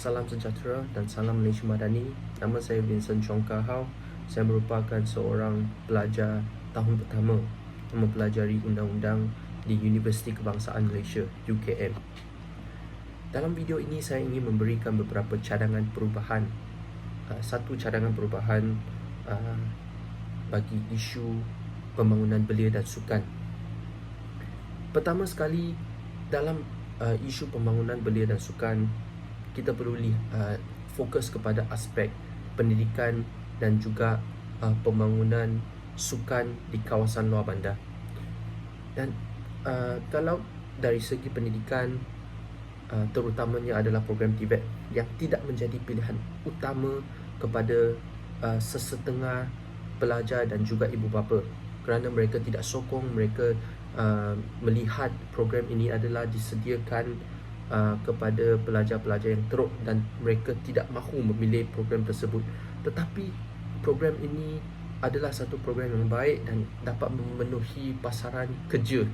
Salam sejahtera dan salam Malaysia Madani. Nama saya Vincent Chong Kahau. Saya merupakan seorang pelajar tahun pertama mempelajari undang-undang di Universiti Kebangsaan Malaysia UKM. Dalam video ini saya ingin memberikan beberapa cadangan perubahan. Uh, Satu cadangan perubahan uh, bagi isu pembangunan belia dan sukan. Pertama sekali dalam uh, isu pembangunan belia dan sukan kita perlu uh, fokus kepada aspek pendidikan dan juga uh, pembangunan sukan di kawasan luar bandar. Dan uh, kalau dari segi pendidikan uh, terutamanya adalah program TVET yang tidak menjadi pilihan utama kepada uh, sesetengah pelajar dan juga ibu bapa kerana mereka tidak sokong mereka uh, melihat program ini adalah disediakan uh, kepada pelajar-pelajar yang teruk dan mereka tidak mahu memilih program tersebut tetapi program ini adalah satu program yang baik dan dapat memenuhi pasaran kerja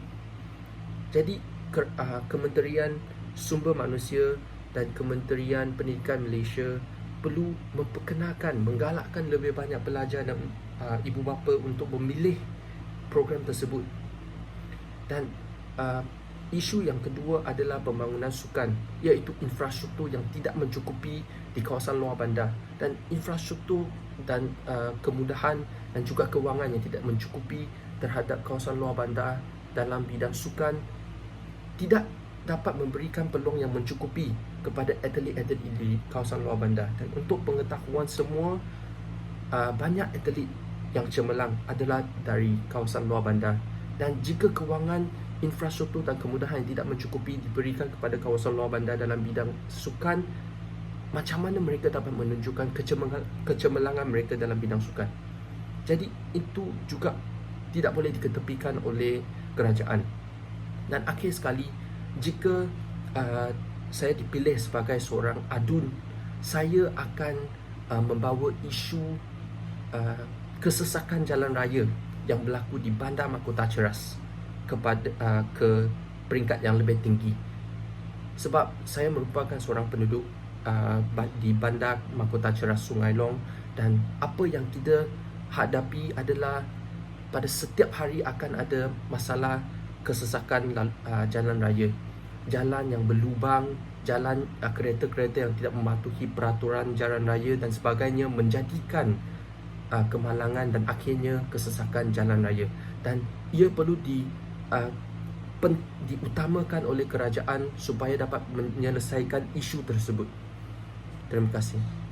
jadi ke, uh, Kementerian Sumber Manusia dan Kementerian Pendidikan Malaysia perlu memperkenalkan, menggalakkan lebih banyak pelajar dan uh, ibu bapa untuk memilih program tersebut. Dan uh, isu yang kedua adalah pembangunan sukan iaitu infrastruktur yang tidak mencukupi di kawasan luar bandar dan infrastruktur dan uh, kemudahan dan juga kewangan yang tidak mencukupi terhadap kawasan luar bandar dalam bidang sukan tidak dapat memberikan peluang yang mencukupi kepada atlet-atlet di kawasan luar bandar. Dan untuk pengetahuan semua uh, banyak atlet yang cemerlang adalah dari kawasan luar bandar. Dan jika kewangan infrastruktur dan kemudahan yang tidak mencukupi diberikan kepada kawasan luar bandar dalam bidang sukan macam mana mereka dapat menunjukkan kecemerlangan, mereka dalam bidang sukan? Jadi itu juga tidak boleh diketepikan oleh kerajaan. Dan akhir sekali jika uh, saya dipilih sebagai seorang adun saya akan uh, membawa isu uh, kesesakan jalan raya yang berlaku di Bandar Mahkota Ceras kepada uh, ke peringkat yang lebih tinggi. Sebab saya merupakan seorang penduduk uh, di Bandar Mahkota Ceras Sungai Long dan apa yang kita hadapi adalah pada setiap hari akan ada masalah kesesakan uh, jalan raya. Jalan yang berlubang jalan uh, kereta-kereta yang tidak mematuhi peraturan jalan raya dan sebagainya menjadikan uh, kemalangan dan akhirnya kesesakan jalan raya. Dan ia perlu di uh, pen, diutamakan oleh kerajaan supaya dapat menyelesaikan isu tersebut. Terima kasih